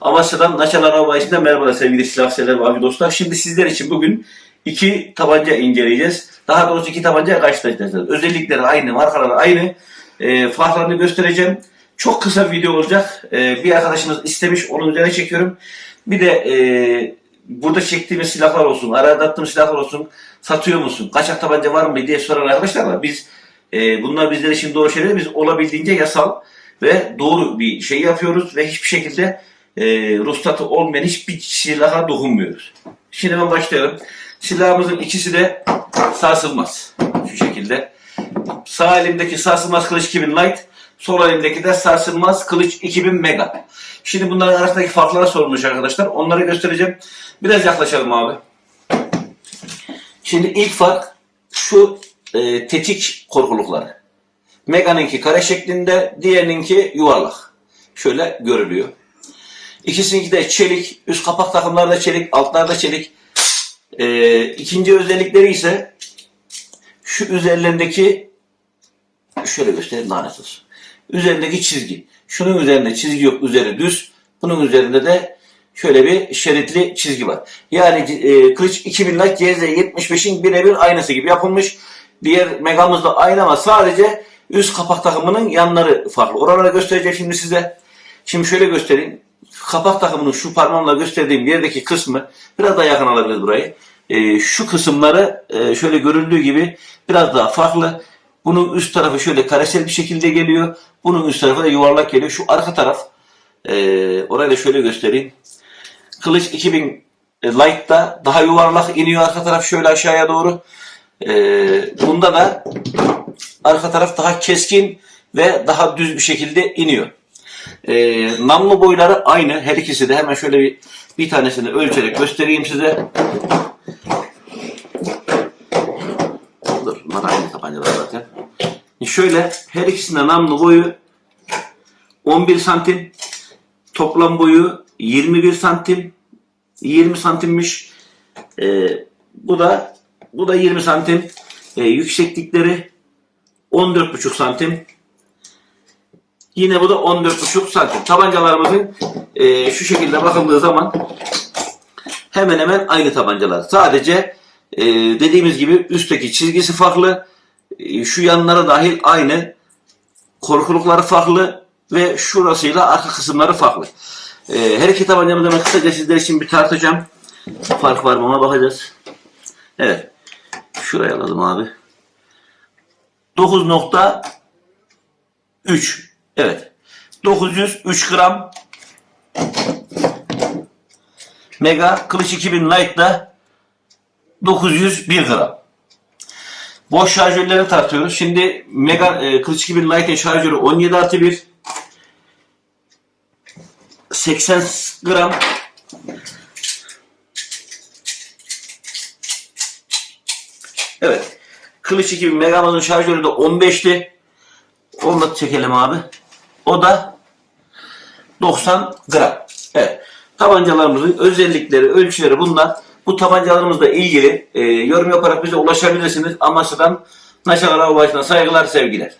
Amasya'dan Naçalar Havayisi'nden merhabalar sevgili silah sever ve avcı dostlar. Şimdi sizler için bugün iki tabanca inceleyeceğiz. Daha doğrusu iki tabanca karşılaştıracağız. Özellikleri aynı, markaları aynı. E, farklarını göstereceğim. Çok kısa bir video olacak. E, bir arkadaşımız istemiş, onun üzerine çekiyorum. Bir de e, burada çektiğimiz silahlar olsun, arada attığım silahlar olsun, satıyor musun, kaçak tabanca var mı diye soran arkadaşlar var. Biz e, bunlar bizler için doğru şeyler. Biz olabildiğince yasal ve doğru bir şey yapıyoruz ve hiçbir şekilde e, ruhsatı olmayan hiçbir silaha dokunmuyoruz. Şimdi ben başlayalım. Silahımızın ikisi de sarsılmaz. Şu şekilde. Sağ elimdeki sarsılmaz kılıç 2000 light, sol elimdeki de sarsılmaz kılıç 2000 mega. Şimdi bunların arasındaki farklara sorulmuş arkadaşlar. Onları göstereceğim. Biraz yaklaşalım abi. Şimdi ilk fark şu e, tetik korkulukları. Mega'nınki kare şeklinde, diğerininki yuvarlak. Şöyle görülüyor. İkisininki de çelik. Üst kapak takımları da çelik, altlarda çelik. Ee, ikinci özellikleri ise şu üzerlerindeki şöyle göstereyim lanet olsun. Üzerindeki çizgi. Şunun üzerinde çizgi yok, üzeri düz. Bunun üzerinde de şöyle bir şeritli çizgi var. Yani e, kılıç 2000 light CZ75'in birebir aynısı gibi yapılmış. Diğer Mega'mız da aynı ama sadece üst kapak takımının yanları farklı. Oraları göstereceğim şimdi size. Şimdi şöyle göstereyim. Kapak takımının şu parmağımla gösterdiğim yerdeki kısmı biraz daha yakın alabiliriz burayı. Ee, şu kısımları e, şöyle görüldüğü gibi biraz daha farklı. Bunun üst tarafı şöyle karesel bir şekilde geliyor. Bunun üst tarafı da yuvarlak geliyor. Şu arka taraf e, orayı da şöyle göstereyim. Kılıç 2000 Light'ta daha yuvarlak iniyor arka taraf şöyle aşağıya doğru. E, bunda da arka taraf daha keskin ve daha düz bir şekilde iniyor. E, namlu boyları aynı. Her ikisi de hemen şöyle bir bir tanesini ölçerek göstereyim size. Dur, bunlar aynı tabancalar zaten. Şöyle her ikisinde namlu boyu 11 santim. Toplam boyu 21 santim. 20 santimmiş. E, bu da bu da 20 santim. E, yükseklikleri 14,5 santim. Yine bu da 14,5 santim. Tabancalarımızın e, şu şekilde bakıldığı zaman hemen hemen aynı tabancalar. Sadece e, dediğimiz gibi üstteki çizgisi farklı. E, şu yanlara dahil aynı. Korkulukları farklı ve şurasıyla arka kısımları farklı. E, her iki tabancamızı ben kısaca sizler için bir tartacağım. Fark var mı ona bakacağız. Evet. Şuraya alalım abi. 9.3 Evet. 903 gram Mega Kılıç 2000 Lite'da 901 gram. Boş şarjörleri tartıyoruz. Şimdi Mega e, Kılıç 2000 Lite'in şarjörü 17 artı 1 80 gram Evet. Kılıç 2000 Mega'mızın şarjörü de 15'ti. Onu da çekelim abi. O da 90 gram. Evet. Tabancalarımızın özellikleri, ölçüleri bunlar. Bu tabancalarımızla ilgili e, yorum yaparak bize ulaşabilirsiniz. Amasya'dan Naşalar Havacı'na saygılar, sevgiler.